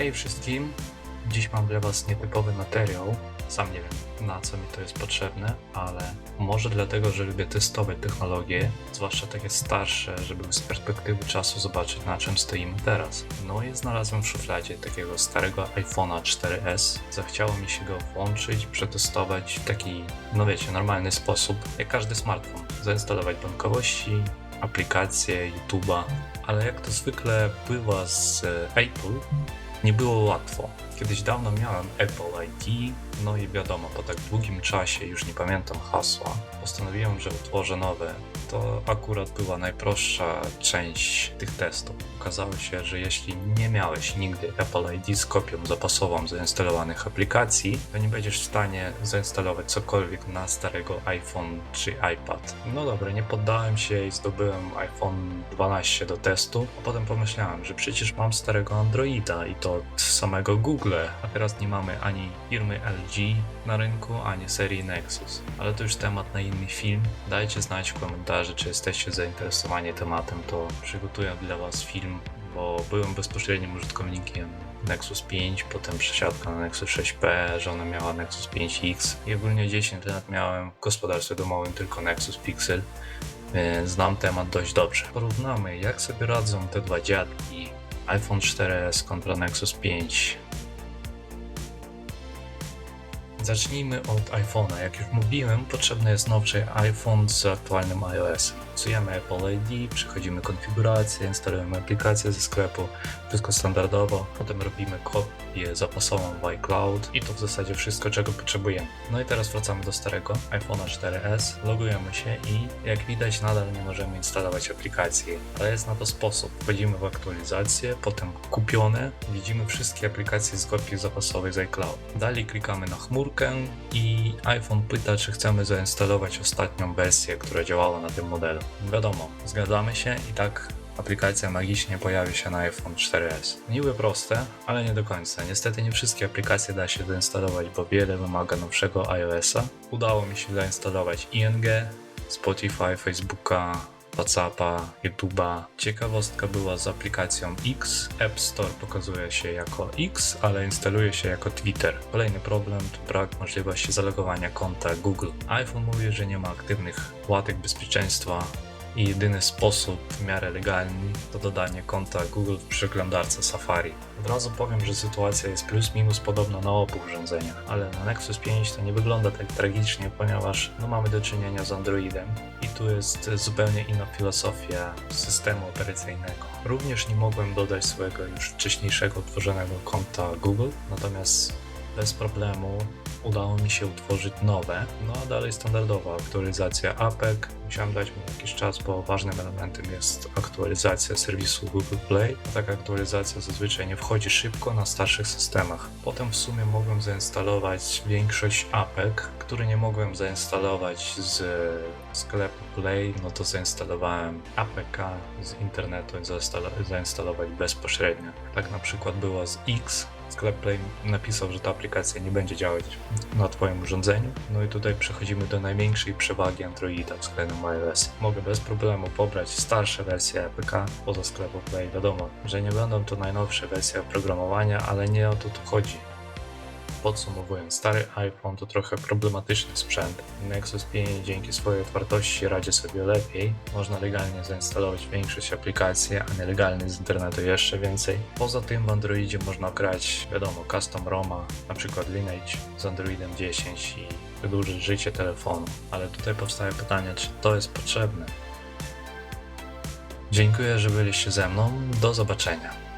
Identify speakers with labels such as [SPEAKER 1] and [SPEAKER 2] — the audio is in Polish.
[SPEAKER 1] Hej wszystkim! Dziś mam dla Was nietypowy materiał. Sam nie wiem na co mi to jest potrzebne, ale może dlatego, że lubię testować technologie, zwłaszcza takie starsze, żeby z perspektywy czasu zobaczyć na czym stoimy teraz. No i znalazłem w szufladzie takiego starego iPhone'a 4S. Zachciało mi się go włączyć, przetestować w taki, no wiecie, normalny sposób, jak każdy smartfon. Zainstalować bankowości, aplikacje, YouTube'a, ale jak to zwykle bywa z e, Apple, nie było łatwo. Kiedyś dawno miałem Apple ID, no i wiadomo, po tak długim czasie, już nie pamiętam hasła, postanowiłem, że utworzę nowe. To akurat była najprostsza część tych testów. Okazało się, że jeśli nie miałeś nigdy Apple ID z kopią zapasową zainstalowanych aplikacji, to nie będziesz w stanie zainstalować cokolwiek na starego iPhone czy iPad. No dobra, nie poddałem się i zdobyłem iPhone 12 do testu, a potem pomyślałem, że przecież mam starego Androida i to od samego Google, a teraz nie mamy ani firmy LG na rynku, ani serii Nexus. Ale to już temat na inny film. Dajcie znać w komentarzu, czy jesteście zainteresowani tematem, to przygotuję dla Was film, bo byłem bezpośrednim użytkownikiem Nexus 5, potem przesiadka na Nexus 6P, żona miała Nexus 5X i ogólnie 10 lat miałem w gospodarstwie domowym tylko Nexus Pixel, więc znam temat dość dobrze. Porównamy, jak sobie radzą te dwa dziadki iPhone 4S kontra Nexus 5. Zacznijmy od iPhone'a. Jak już mówiłem, potrzebny jest nowszy iPhone z aktualnym iOS. Wpisujemy Apple ID, przechodzimy konfigurację, instalujemy aplikację ze sklepu, wszystko standardowo. Potem robimy kopię zapasową w iCloud i to w zasadzie wszystko, czego potrzebujemy. No i teraz wracamy do starego iPhone'a 4S, logujemy się i jak widać nadal nie możemy instalować aplikacji, ale jest na to sposób. Wchodzimy w aktualizację, potem kupione, widzimy wszystkie aplikacje z kopii zapasowej z iCloud. Dalej klikamy na chmurkę i iPhone pyta, czy chcemy zainstalować ostatnią wersję, która działała na tym modelu. Wiadomo, zgadzamy się i tak aplikacja magicznie pojawi się na iPhone 4S. Niby proste, ale nie do końca. Niestety nie wszystkie aplikacje da się zainstalować, bo wiele wymaga nowszego iOS-a. Udało mi się zainstalować ING, Spotify, Facebooka, WhatsAppa, YouTube'a. Ciekawostka była z aplikacją X. App Store pokazuje się jako X, ale instaluje się jako Twitter. Kolejny problem to brak możliwości zalogowania konta Google. iPhone mówi, że nie ma aktywnych łatek bezpieczeństwa i jedyny sposób w miarę legalny to dodanie konta Google w przeglądarce Safari. Od razu powiem, że sytuacja jest plus minus podobna na obu urządzeniach, ale na Nexus 5 to nie wygląda tak tragicznie, ponieważ no, mamy do czynienia z Androidem i tu jest zupełnie inna filozofia systemu operacyjnego. Również nie mogłem dodać swojego już wcześniejszego utworzonego konta Google, natomiast bez problemu udało mi się utworzyć nowe, no a dalej standardowa aktualizacja APEC. Musiałem dać mu jakiś czas, bo ważnym elementem jest aktualizacja serwisu Google Play. Taka aktualizacja zazwyczaj nie wchodzi szybko na starszych systemach. Potem w sumie mogłem zainstalować większość APEC, które nie mogłem zainstalować z sklepu Play, no to zainstalowałem APK z internetu i zainstalo- zainstalować bezpośrednio. Tak na przykład było z X, Sklep Play napisał, że ta aplikacja nie będzie działać na Twoim urządzeniu. No i tutaj przechodzimy do największej przewagi Androida względem iOS. Mogę bez problemu pobrać starsze wersje APK poza sklepu Play. Wiadomo, że nie będą to najnowsze wersje oprogramowania, ale nie o to tu chodzi. Podsumowując, stary iPhone to trochę problematyczny sprzęt. Nexus 5 dzięki swojej otwartości radzi sobie lepiej. Można legalnie zainstalować większość aplikacji, a nielegalnie z internetu jeszcze więcej. Poza tym w Androidzie można grać, wiadomo, custom ROMa, na przykład Lineage z Androidem 10 i wydłużyć życie telefonu. Ale tutaj powstaje pytanie, czy to jest potrzebne? Dziękuję, że byliście ze mną. Do zobaczenia.